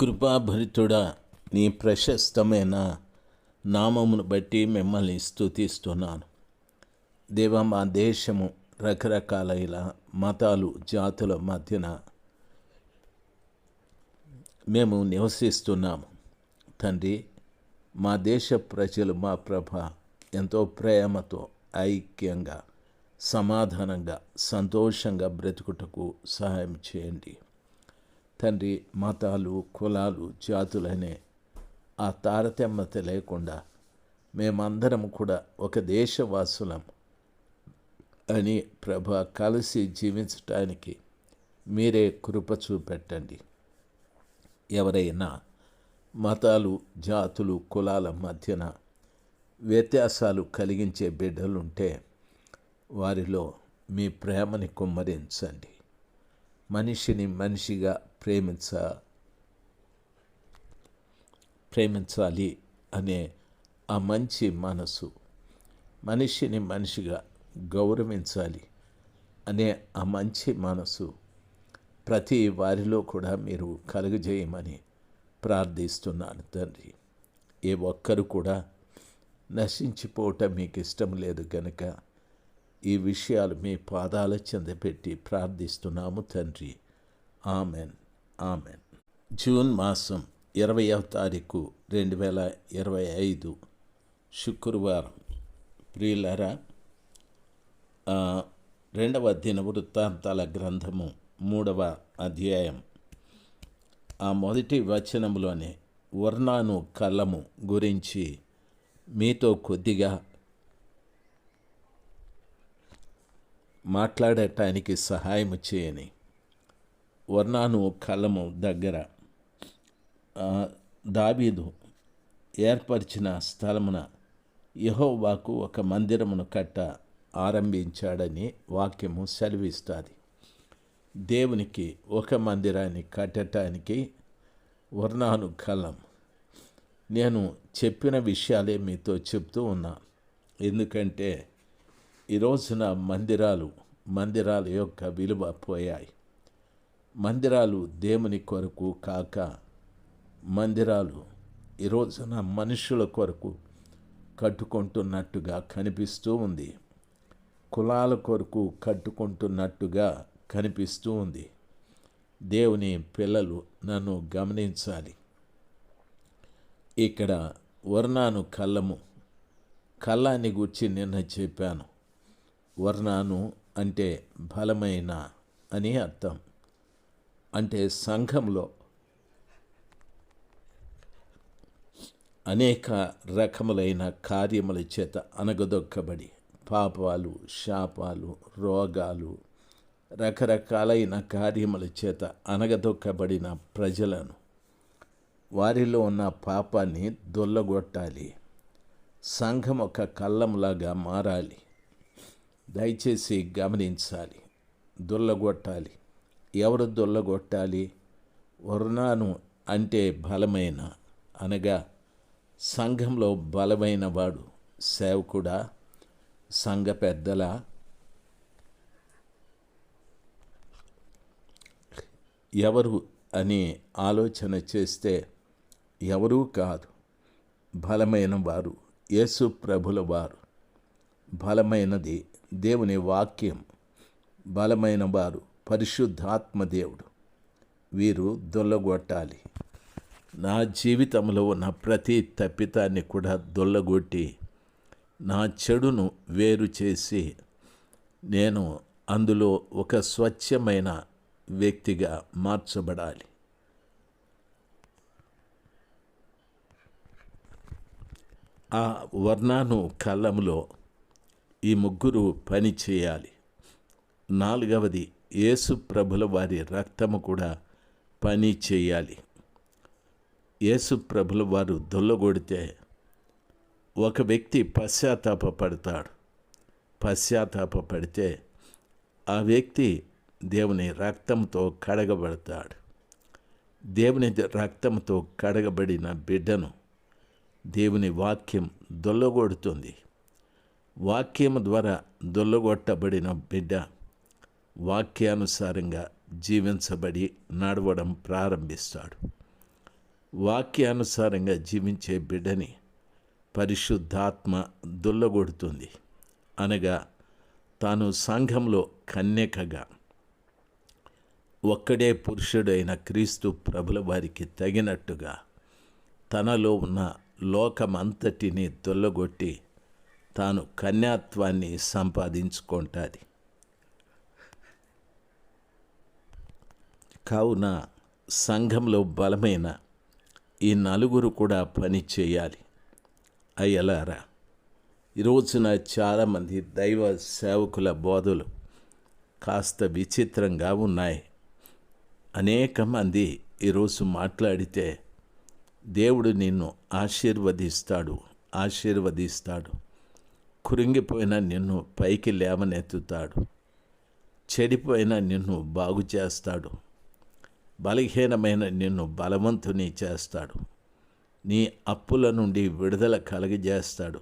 కృపాభరితుడా నీ ప్రశస్తమైన నామమును బట్టి మిమ్మల్ని స్థుతిస్తున్నాను దేవ మా దేశము రకరకాలైన మతాలు జాతుల మధ్యన మేము నివసిస్తున్నాము. తండ్రి మా దేశ ప్రజలు మా ప్రభ ఎంతో ప్రేమతో ఐక్యంగా సమాధానంగా సంతోషంగా బ్రతుకుటకు సహాయం చేయండి. తండ్రి మతాలు కులాలు జాతులనే ఆ తారతమ్యత లేకుండా మేమందరం కూడా ఒక దేశవాసులం అని ప్రభ కలిసి జీవించటానికి మీరే కృప చూపెట్టండి. ఎవరైనా మతాలు జాతులు కులాల మధ్యన వ్యత్యాసాలు కలిగించే బిడ్డలుంటే వారిలో మీ ప్రేమని కుమ్మరించండి. మనిషిని మనిషిగా ప్రేమించ ప్రేమించాలి అనే ఆ మంచి మనసు మనిషిని మనిషిగా గౌరవించాలి అనే ఆ మంచి మనసు ప్రతి వారిలో కూడా మీరు కలుగజేయమని ప్రార్థిస్తున్నాను తండ్రి. ఏ ఒక్కరు కూడా నశించిపోవటం మీకు ఇష్టం లేదు కనుక ఈ విషయాలు మీ పాదాల చెంద పెట్టి ప్రార్థిస్తున్నాము తండ్రి. ఆమెన్. ఆమెన్. జూన్ మాసం ఇరవయవ తారీఖు రెండు వేల ఇరవై ఐదు శుక్రవారం. ప్రియులరా రెండవ దిన వృత్తాంతాల గ్రంథము మూడవ అధ్యాయం. ఆ మొదటి వచనంలోనే వర్ణాను కళ్ళము గురించి మీతో కొద్దిగా మాట్లాడటానికి సహాయం చేయని. వర్ణాను కలము దగ్గర దాబీదు దావీదు ఏర్పరిచిన స్థలమున యహోవాకు ఒక మందిరమును కట్ట ఆరంభించాడని వాక్యము సెలవిస్తుంది. దేవునికి ఒక మందిరాన్ని కట్టడానికి వర్ణాను కలం నేను చెప్పిన విషయాలే మీతో చెప్తూ ఉన్నా. ఎందుకంటే ఈ రోజున మందిరాలు మందిరాల యొక్క విలువ పోయాయి. మందిరాలు దేవుని కొరకు కాక మందిరాలు ఈ రోజున మనుషుల కొరకు కట్టుకుంటున్నట్టుగా కనిపిస్తూ ఉంది. కులాల కొరకు కట్టుకుంటున్నట్టుగా కనిపిస్తూ ఉంది. దేవుని పిల్లలు నన్ను గమనించాలి. ఇక్కడ వర్ణాను కళ్ళము కళ్ళాన్ని గూర్చి నిన్న చెప్పాను. వర్ణాను అంటే బలమైన అని అర్థం. అంటే సంఘంలో అనేక రకములైన కార్యముల చేత అనగదొక్కబడి పాపాలు శాపాలు రోగాలు రకరకాలైన కార్యముల చేత అనగదొక్కబడిన ప్రజలను వారిలో ఉన్న పాపాన్ని దొల్లగొట్టాలి. సంఘం ఒక కళ్ళంలాగా మారాలి. దయచేసి గమనించాలి. దొల్లగొట్టాలి. ఎవరు దొల్లగొట్టాలి? వర్ణాను అంటే బలమైన? అనగా సంఘంలో బలమైన వాడు సేవకుడా? సంఘ పెద్దల? ఎవరు అని ఆలోచన చేస్తే ఎవరూ కాదు. బలమైన వారు యేసు ప్రభుల వారు. బలమైనది దేవుని వాక్యం బలమైన వారు పరిశుద్ధాత్మదేవుడు వీరు దొల్లగొట్టాలి. నా జీవితంలో ఉన్న ప్రతి తప్పితాన్ని కూడా దొల్లగొట్టి నా చెడును వేరు చేసి నేను అందులో ఒక స్వచ్ఛమైన వ్యక్తిగా మార్చబడాలి. ఆ వర్ణాను కళ్ళంలో ఈ ముగ్గురు పని చేయాలి. నాలుగవది యేసు ప్రభుల వారి రక్తము కూడా పని చేయాలి. యేసు ప్రభుల వారు దొల్లగొడితే ఒక వ్యక్తి పశ్చాత్తాప పడతాడు పశ్చాత్తాప పడితే ఆ వ్యక్తి దేవుని రక్తంతో కడగబడతాడు. దేవుని రక్తంతో కడగబడిన బిడ్డను దేవుని వాక్యం దొల్లగొడుతుంది. వాక్యం ద్వారా దొల్లగొట్టబడిన బిడ్డ వాక్యానుసారంగా జీవించబడి నడవడం ప్రారంభిస్తాడు. వాక్యానుసారంగా జీవించే బిడ్డని పరిశుద్ధాత్మ దుల్లగొడుతుంది. అనగా తాను సంఘంలో కన్యకగా ఒక్కడే పురుషుడైన క్రీస్తు ప్రభుల వారికి తగినట్టుగా తనలో ఉన్న లోకమంతటిని దొల్లగొట్టి తాను కన్యాత్వాన్ని సంపాదించుకుంటుంది. కావున సంఘంలో బలమైన ఈ నలుగురు కూడా పని చేయాలి. అయ్యలారా ఈరోజున చాలామంది దైవ సేవకుల బోధలు కాస్త విచిత్రంగా ఉన్నాయి. అనేక మంది ఈరోజు మాట్లాడితే దేవుడు నిన్ను ఆశీర్వదిస్తాడు ఆశీర్వదిస్తాడు. కురింగిపోయిన నిన్ను పైకి లేవనెత్తుతాడు. చెడిపోయిన నిన్ను బాగు చేస్తాడు. బలహీనమైన నిన్ను బలవంతుని చేస్తాడు. నీ అప్పుల నుండి విడుదల కలగజేస్తాడు.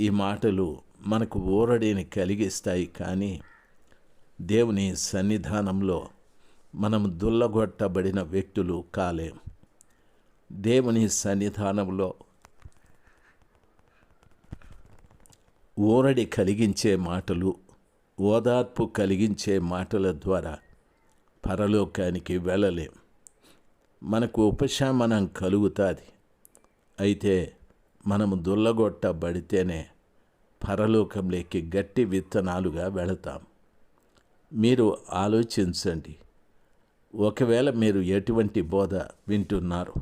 ఈ మాటలు మనకు ఊరడిని కలిగిస్తాయి కానీ దేవుని సన్నిధానంలో మనం దుల్లగొట్టబడిన వ్యక్తులు కాలేం. దేవుని సన్నిధానంలో ఊరడి కలిగించే మాటలు ఓదార్పు కలిగించే మాటల ద్వారా పరలోకానికి వెళ్ళలేం. మనకు ఉపశమనం కలుగుతుంది. అయితే మనము దుల్లగొట్టబడితేనే పరలోకంలోకి గట్టి విత్తనాలుగా వెళతాం. మీరు ఆలోచించండి. ఒకవేళ మీరు ఎటువంటి బోధ వింటున్నారు?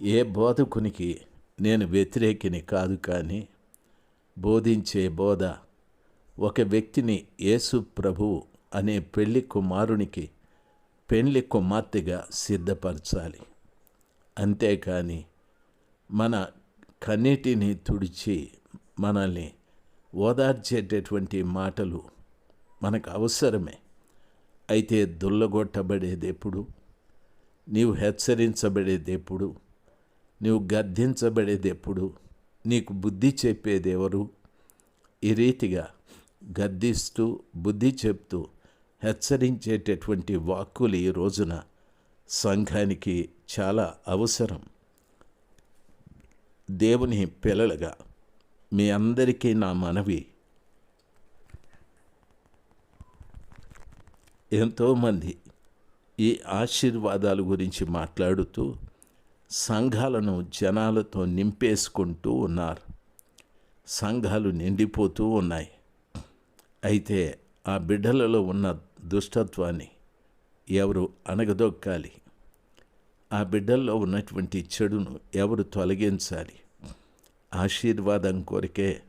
ఏ బోధకునికి నేను వ్యతిరేకిని కాదు కానీ బోధించే బోధ. ఒక వ్యక్తిని యేసు ప్రభువు అనే పెళ్ళి కుమారునికి పెళ్ళి కుమార్తెగా సిద్ధపరచాలి. అంతేకాని మన కన్నీటిని తుడిచి మనల్ని ఓదార్చేటటువంటి మాటలు మనకు అవసరమే. అయితే దుల్లగొట్టబడేది ఎప్పుడు నీవు హెచ్చరించబడేది ఎప్పుడు నీవు గద్దించబడేది ఎప్పుడు నీకు బుద్ధి చెప్పేదెవరు? ఈ రీతిగా గద్దిస్తూ బుద్ధి చెప్తూ హెచ్చరించేటటువంటి వాక్కులు ఈ రోజున సంఘానికి చాలా అవసరం. దేవుని పిల్లలుగా మీ అందరికీ నా మనవి. ఎంతోమంది ఈ ఆశీర్వాదాల గురించి మాట్లాడుతూ సంఘాలను జనాలతో నింపేసుకుంటూ ఉన్నారు. సంఘాలు నిండిపోతూ ఉన్నాయి. అయితే ఆ బిడ్డలలో ఉన్న దుష్టత్వాన్ని ఎవరు అణగదొక్కాలి? ఆ బిడ్డల్లో ఉన్నటువంటి చెడును ఎవరు తొలగించాలి? ఆశీర్వాదం కొరకే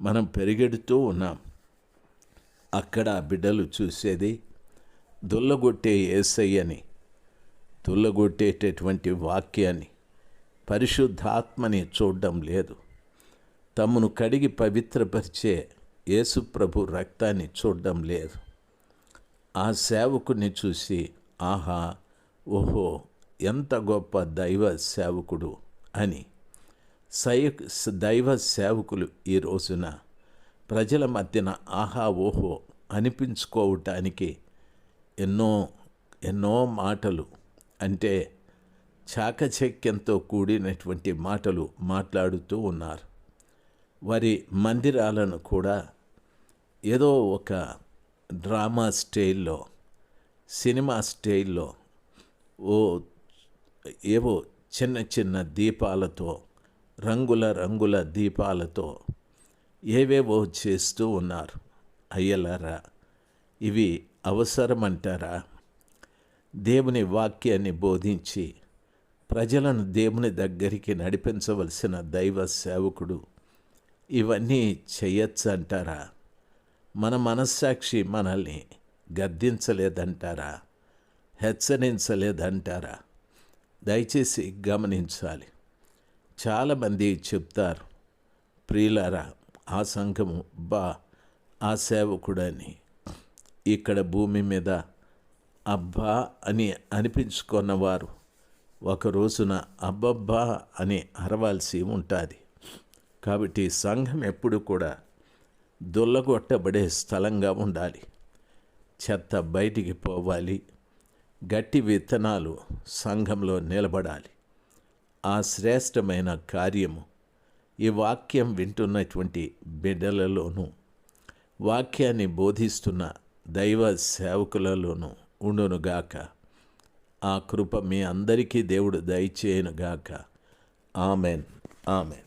మనం పెరిగెడుతూ ఉన్నాం. అక్కడ ఆ బిడ్డలు చూసేది దుల్లగొట్టే ఏసయ్యని తుల్లగొట్టేటటువంటి వాక్యాన్ని పరిశుద్ధాత్మని చూడడం లేదు. తమను కడిగి పవిత్రపరిచే యేసుప్రభు రక్తాన్ని చూడడం లేదు. ఆ సేవకుని చూసి ఆహా ఓహో ఎంత గొప్ప దైవ సేవకుడు అని సయ దైవ సేవకులు ఈ రోజున ప్రజల మధ్యన ఆహా ఓహో అనిపించుకోవటానికి ఎన్నో ఎన్నో మాటలు అంటే చాకచక్యంతో కూడినటువంటి మాటలు మాట్లాడుతూ ఉన్నారు. వారి మందిరాలను కూడా ఏదో ఒక డ్రామా స్టైల్లో సినిమా స్టైల్లో ఓ ఏవో చిన్న చిన్న దీపాలతో రంగుల రంగుల దీపాలతో ఏవేవో చేస్తూ ఉన్నారు. అయ్యలారా ఇవి అవసరమంటారా? దేవుని వాక్యాన్ని బోధించి ప్రజలను దేవుని దగ్గరికి నడిపించవలసిన దైవ సేవకుడు ఇవన్నీ చెయ్యొచ్చంటారా మన మనస్సాక్షి మనల్ని గద్దించలేదంటారా? హెచ్చరించలేదంటారా? దయచేసి గమనించాలి. చాలామంది చెప్తారు ప్రియులారా ఆ సంఘము బా ఆ సేవకుడని. ఇక్కడ భూమి మీద అబ్బా అని అనిపించుకున్నవారు. ఒక రోజున అబ్బబ్బా అని అరవాల్సి ఉంటుంది. కాబట్టి సంఘం ఎప్పుడు కూడా దుల్లగొట్టబడే స్థలంగా ఉండాలి. చెత్త బయటికి పోవాలి. గట్టి విత్తనాలు సంఘంలో నిలబడాలి. ఆ శ్రేష్టమైన కార్యము ఈ వాక్యం వింటున్నటువంటి బిడ్డలలోనూ వాక్యాన్ని బోధిస్తున్న దైవ సేవకులలోనూ ఉండునుగాక ఆ కృప మీ అందరికీ దేవుడు దయచేయనుగాక ఆమెన్. ఆమెన్.